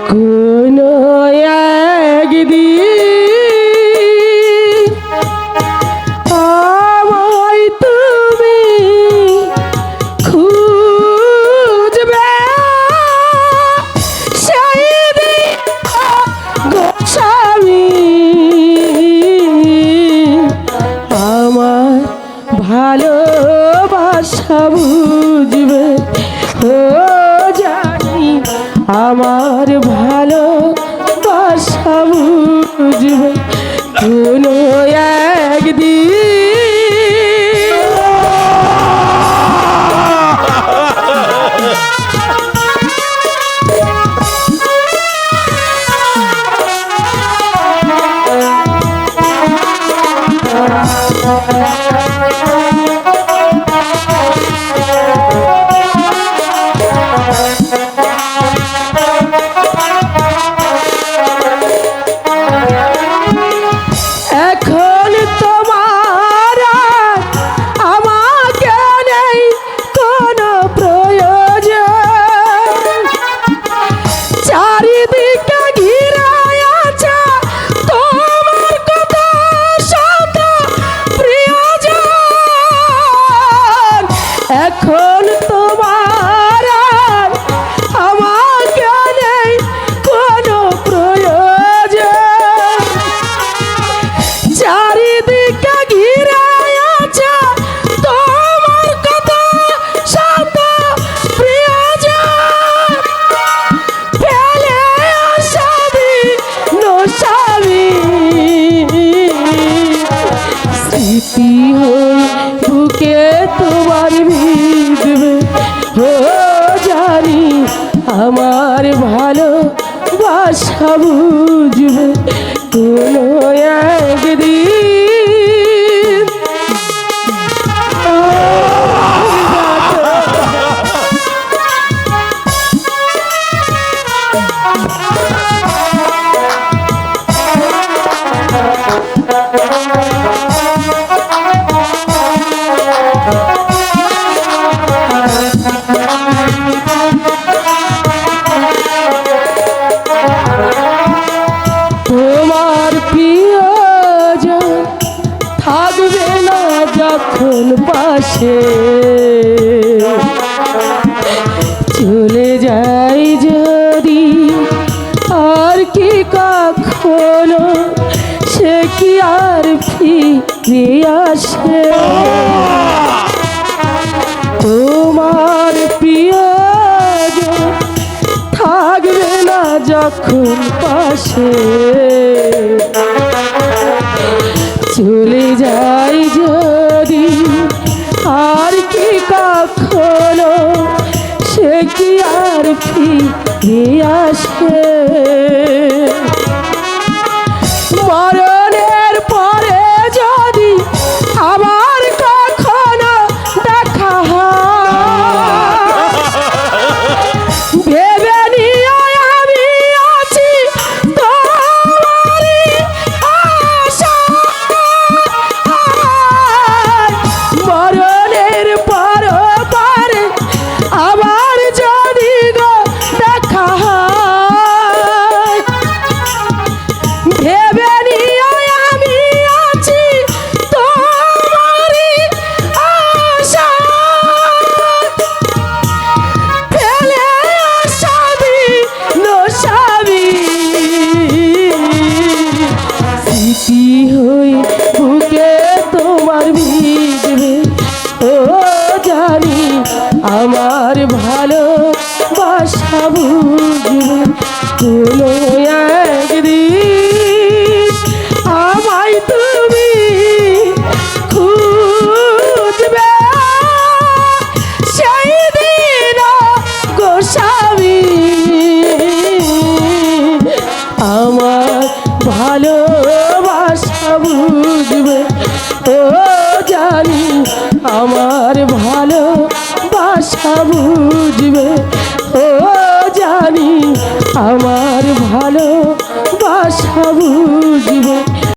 কোনো আমার ভালো বাসা বুঝবে। কোনো এক প্রীতি হয়ে বুকে তোমার ভিজবে ও জানি আমার ভালো বাসাবু সে চলে যাই যদি, আর কি কখনো সে কি আর কি আসে? তোমার প্রিয় থাকবে না যখন পাশে, চলে যায় হলো সে কি আর ফিরে আসে মরে জীবন তুলো তুমি খুঁজবে সেই দিন আমার ভালোবাসা বুঝবে, ও জানি আমার ভালো বাসা বুঝবে। ভালো বাসা বুঝব।